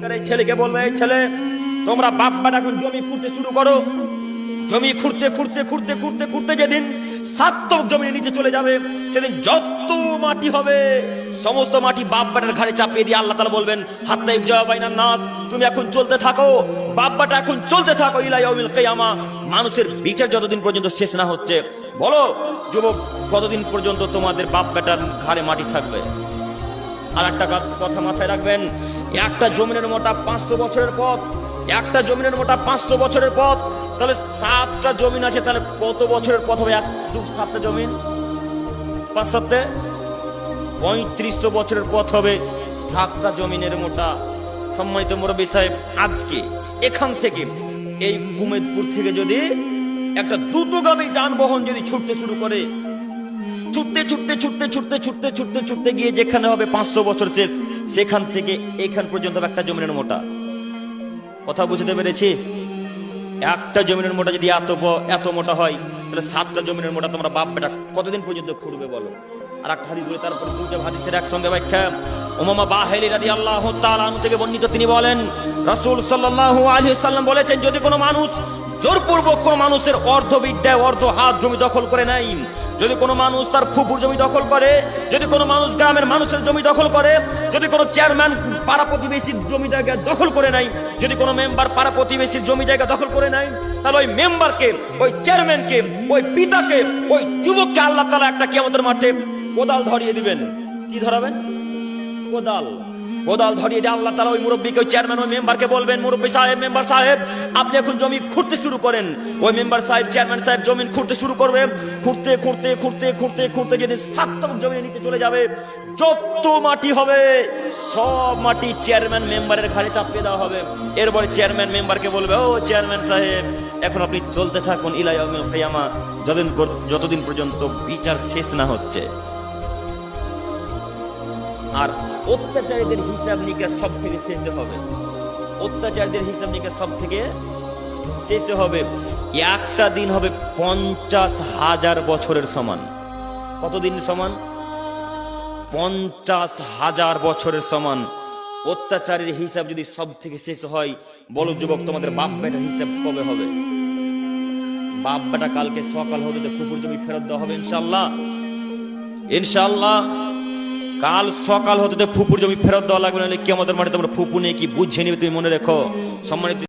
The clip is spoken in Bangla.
তার এই ছেলেকে বলবে, এই ছেলে, তোমরা বাপ এখন জমি খুঁড়তে শুরু করো। জমি খুঁড়তে খুঁড়তে খুঁড়তে খুঁড়তে খুঁড়তে যেদিন সাত্তক জমির নিচে চলে যাবে, সেদিন যত মাটি হবে, সমস্ত মাটি বাপ বাটার ঘাড়ে চাপিয়ে দিয়ে আল্লাহ তালা বলবেন হাত্তা ইবজাবাইনা নাস, তুমি এখন চলতে থাকো বাপ বাটা এখন চলতে থাকো ইলা ইয়াউমিল কিয়ামা। মানুষের বিচার যতদিন পর্যন্ত শেষ না হচ্ছে, বলো, যুবক, কতদিন পর্যন্ত তোমাদের বাপ বেটার ঘাড়ে মাটি থাকবে? আর একটা কথা মাথায় রাখবেন, একটা জমিনের মোটা পাঁচশো বছরের পথ, একটা জমিনের মোটা পাঁচশো বছরের পথ, তাহলে সাতটা জমিন আছে, তাহলে কত বছরের পথ হবে? এক, দু, সাতটা জমিন? পাঁচ সাতে পঁয়ত্রিশশো বছরের পথ হবে সাতটা জমিনের মোটা। সম্মানিত মুরব্বী সাহেব, আজকে এখান থেকে, এই উমেদপুর থেকে যদি একটা দ্রুতগামী যানবাহন যদি ছুটতে শুরু করে ছুটতে ছুটতে ছুটতে ছুটতে ছুটতে ছুটতে ছুটতে গিয়ে যেখানে হবে পাঁচশো বছর শেষ, সেখান থেকে এখান পর্যন্ত একটা জমিনের মোটা। কথা বুঝতে পেরেছি? একটা জমিনের মোটা যদি এত এত মোটা হয়, তাহলে সাতটা জমিনের মোটা তোমরা বাপ বেটা কতদিন পর্যন্ত খুঁড়বে বলো? আর একটা হাদিস বলে তারপরে দুইটা হাদিসের একসঙ্গে ব্যাখ্যা। ওমামা বাহেলি রাদি আল্লাহ তাআলা থেকে বর্ণিত তিনি বলেন, রাসূল সাল্লাল্লাহু আলাইহি বলেছেন, যদি কোনো মানুষ জোরপূর্বক কোনো মানুষের অর্ধ বিদ্যায় অর্ধ হাত জমি দখল করে নেয় যদি কোনো মানুষ তার ফুপুর জমি দখল করে, যদি কোনো মানুষ গ্রামের মানুষের জমি দখল করে, যদি কোনো চেয়ারম্যান পাড়া প্রতিবেশীর জমি জায়গা দখল করে নেয় যদি কোনো মেম্বার পাড়া প্রতিবেশীর জমি জায়গা দখল করে নেয় তাহলে ওই মেম্বারকে, ওই চেয়ারম্যানকে, ওই পিতাকে, ওই যুবককে আল্লাহ তালা একটা কিয়ামতের মাঠে কোদাল ধরিয়ে দিবেন। কি ধরাবেন? কোদাল। কোদাল ধরিয়ে দিয়ে আল্লাহ তালা ওই মুরব্বীকে ওই চেয়ারম্যান ওই মেম্বারকে বলবেন, মুরব্বী সাহেব মেম্বার সাহেব, আপনি এখন জমি খুঁড়তে শুরু করেন। ওই মেম্বার সাহেব চেয়ারম্যান সাহেব জমি খুঁড়তে শুরু করবে। খুঁড়তে খুঁড়তে খুঁড়তে খুঁড়তে খুঁড়তে যদি সাততম জমির নিচে চলে যাবে। যত মাটি হবে, সব মাটি চেয়ারম্যান মেম্বারের ঘাড়ে চাপিয়ে দেওয়া হবে। এরপরে চেয়ারম্যান মেম্বারকে বলবে, ও চেয়ারম্যান সাহেব, এখন আপনি চলতে থাকুন ইলাইয়াউমিল কিয়ামা। যতদিন যতদিন পর্যন্ত বিচার শেষ না হচ্ছে আর অত্যাচারীদের হিসাব নিকাশ সব থেকে শেষে হবে। অত্যাচারীদের হিসাব নিকাশ সব থেকে শেষে হবে, একটা দিন হবে পঞ্চাশ হাজার বছরের সমান। কতদিন সমান? পঞ্চাশ হাজার বছরের সমান। অত্যাচারীর হিসাব যদি সব থেকে শেষ হয় বলো যুবক, তোমাদের বাপ বেটার হিসাব কবে হবে? বাপ বেটা কালকে সকাল হতে খুপুর জমি ফেরত দেওয়া হবে ইনশাল্লাহ ইনশাল্লাহ কাল সকাল হতে ফুপুর জমি ফেরত দেওয়া লাগবে, নাহলে কি আমাদের মাঠে তোমরা ফুপু নেই কি বুঝে নিবে তুমি মনে রেখো? সম্মানিত